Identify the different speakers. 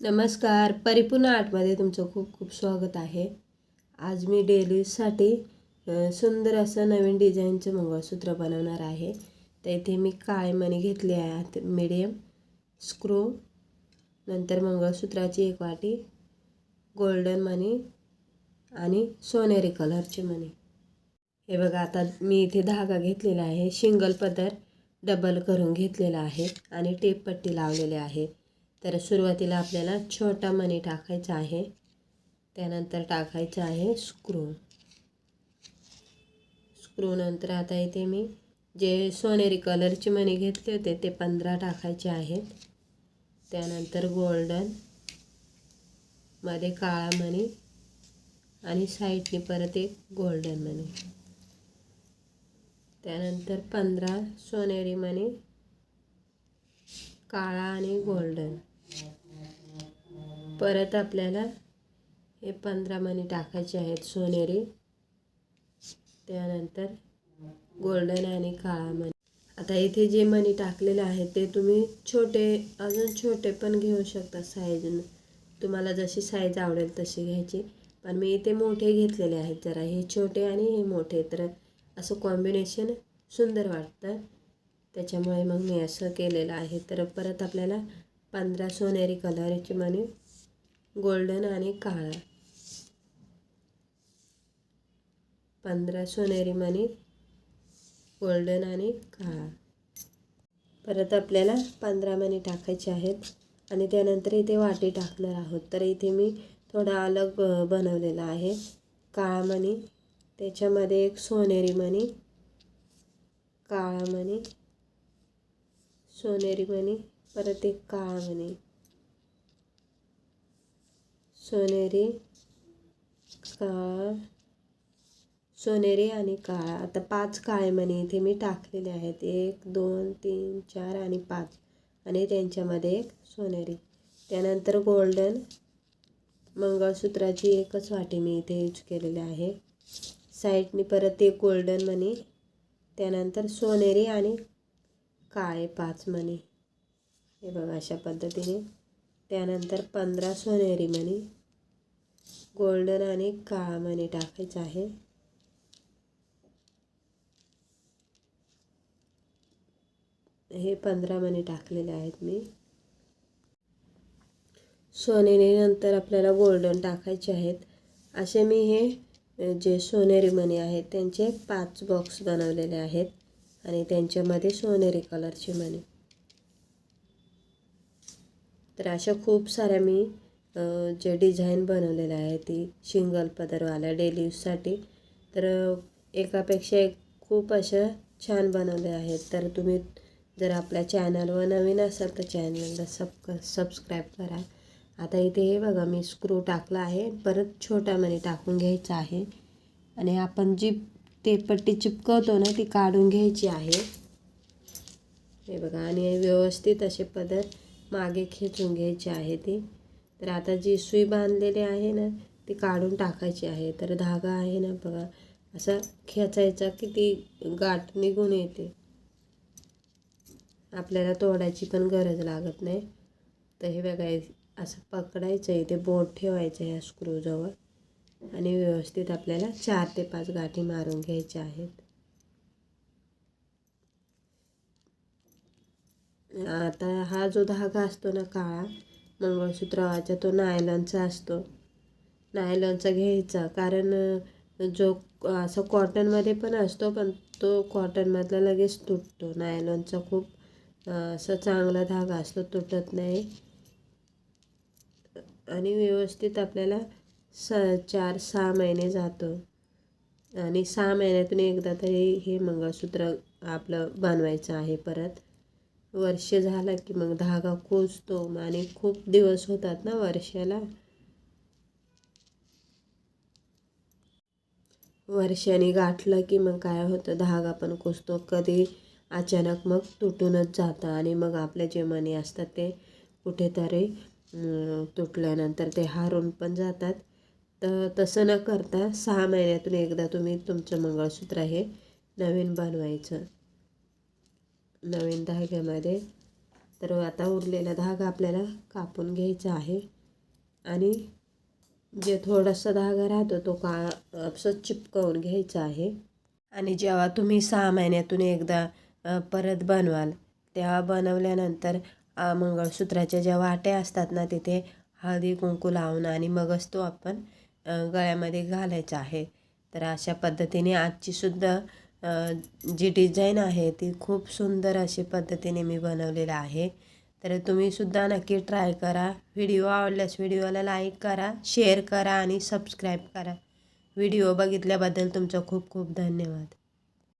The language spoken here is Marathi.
Speaker 1: नमस्कार. परिपूर्ण आर्टमध्ये तुमचं खूप खूप स्वागत आहे. आज मी डेलीसाठी सुंदर असं नवीन डिझाईनचं मंगळसूत्र बनवणार आहे. तर इथे मी काळे मणी घेतले आहेत मिडियम स्क्रू नंतर मंगळसूत्राची एक वाटी गोल्डन मणी आणि सोनेरी कलरचे मणी. हे बघा आता मी इथे धागा घेतलेला आहे शिंगल पदर डबल करून घेतलेला आहे आणि टेप पट्टी लावलेली आहे. तर सुरुवातीला आपल्याला छोटा मणी टाकायचा आहे. त्यानंतर टाकायचं आहे स्क्रू. स्क्रूनंतर आता इथे मी जे सोनेरी कलरची मणी घेतले होते ते पंधरा टाकायचे आहेत. त्यानंतर गोल्डनमध्ये काळा मणी आणि साईडने परत एक गोल्डन मणी. त्यानंतर पंधरा सोनेरी मणी काळा आणि गोल्डन. परत आपल्याला हे पंधरा मणी टाकायचे आहेत सोनेरी. त्यानंतर गोल्डन आणि काळा मणी. आता इथे जे मणी टाकलेले आहेत ते तुम्ही छोटे अजून छोटे पण घेऊ शकता साईजनं तुम्हाला जशी साईज आवडेल तशी घ्यायची. पण मी इथे मोठे घेतलेले आहेत जरा. हे छोटे आणि हे मोठे. तर असं कॉम्बिनेशन सुंदर वाटतं. त्याच्यामुळे मग मी असं केलेलं आहे. तर परत आपल्याला पंधरा सोनेरी कलरची मणी गोल्डन आणि काळा. पंधरा सोनेरी मणी गोल्डन आणि काळा. परत आपल्याला पंधरा मणी टाकायचे आहेत आणि त्यानंतर इथे वाटी टाकणार आहोत. तर इथे मी थोडा अलग बनवलेला आहे. काळा मणी त्याच्यामध्ये एक सोनेरी मणी काळा मणी सोनेरी मणी परत एक काळा मणी. सोनेरी काळा सोनेरी आणि काळा. आता पाच काळे मणी इथे मी टाकलेले आहेत. एक दोन तीन चार आणि पाच. आणि त्यांच्यामध्ये एक सोनेरी. त्यानंतर गोल्डन मंगळसूत्राची एकच वाटी मी इथे यूज केलेली आहे. साईडनी परत एक गोल्डन मणी त्यानंतर सोनेरी आणि काळे पाच मणी हे बघा अशा पद्धतीने. त्यानंतर पंधरा सोनेरी मणी गोल्डन आणि काळा मणी टाकायचं आहे. हे पंधरा मणी टाकलेले आहेत मी. सोनेरी नंतर आपल्याला गोल्डन टाकायचे आहेत. असे मी हे जे सोनेरी मणी आहेत त्यांचे पाच बॉक्स बनवलेले आहेत आणि त्यांच्यामध्ये सोनेरी कलरची मणी. तर अशा खूप साऱ्या मी जे डिझाईन बनवलेलं आहे ती शिंगल पदरवाल्या डेली यूजसाठी तर एकापेक्षा एक खूप अशा छान बनवल्या आहेत. तर तुम्ही जर आपल्या चॅनलवर नवीन असाल तर चॅनलला सब सबस्क्राईब करा. आता इथे हे बघा मी स्क्रू टाकला आहे. परत छोटा मणी टाकून घ्यायचा आहे. आणि आपण जी ते पट्टी चिपकवतो ना ती काढून घ्यायची आहे. हे बघा आणि व्यवस्थित असे पदर मागे खेचून घ्यायचे आहे ती. तर आता जी सुई बांधलेली आहे ना ती काढून टाकायची आहे. तर धागा आहे ना बघा असा खेचायचा की ती गाठ निघून येते. आपल्याला तोडायची पण गरज लागत नाही. तर हे बघा असं पकडायचं आहे ते बोट ठेवायचं ह्या स्क्रूजवळ आणि व्यवस्थित आपल्याला चार ते पाच गाठी मारून घ्यायच्या आहेत. आता हा जो धागा असतो ना काळा मंगळसूत्राचा तो नायलॉनचा असतो. नायलॉनचा घ्यायचा कारण जो असं कॉटनमध्ये पण असतो पण तो कॉटनमधला लगेच तुटतो. नायलॉनचा खूप असं चांगला धागा असतो तुटत नाही. आणि व्यवस्थित आपल्याला स चार सहा महिने जातो. आणि सहा महिन्यातून एकदा तरी हे मंगळसूत्र आपलं बनवायचं आहे परत. वर्ष झालं की मग धागा कुजतो आणि खूप दिवस होतात ना वर्षाला? वर्षाने गाठलं की मग काय होतं? धागा पण कुजतो कधी अचानक मग तुटूनच जातं आणि मग आपले जे मणी असतात ते कुठेतरी तुटल्यानंतर ते हारून पण जातात. तर तसं न करता सहा महिन्यातून एकदा तुम्ही तुमचं मंगळसूत्र हे नवीन बनवायचं. नवीन धाग्यामध्ये. तर आता उरलेला धागा आपल्याला कापून घ्यायचा आहे. आणि जे थोडासा धागा राहतो तो का असं चिपकवून घ्यायचा आहे. आणि जेव्हा तुम्ही सहा महिन्यातून एकदा परत बनवाल तेव्हा बनवल्यानंतर मंगळसूत्राच्या ज्या वाट्या असतात ना तिथे हळदी कुंकू लावून आणि मगच तो आपण गळ्यामध्ये घालायचा आहे. तर अशा पद्धतीने आजची सुद्धा जी डिझाईन आहे ती खूप सुंदर अशी पद्धतीने मी बनवलेलं आहे. तर तुम्ही सुद्धा नक्की ट्राय करा. व्हिडिओ आवडल्यास व्हिडिओला लाईक करा शेअर करा आणि सबस्क्राईब करा. व्हिडिओ बघितल्याबद्दल तुमचं खूप खूप धन्यवाद.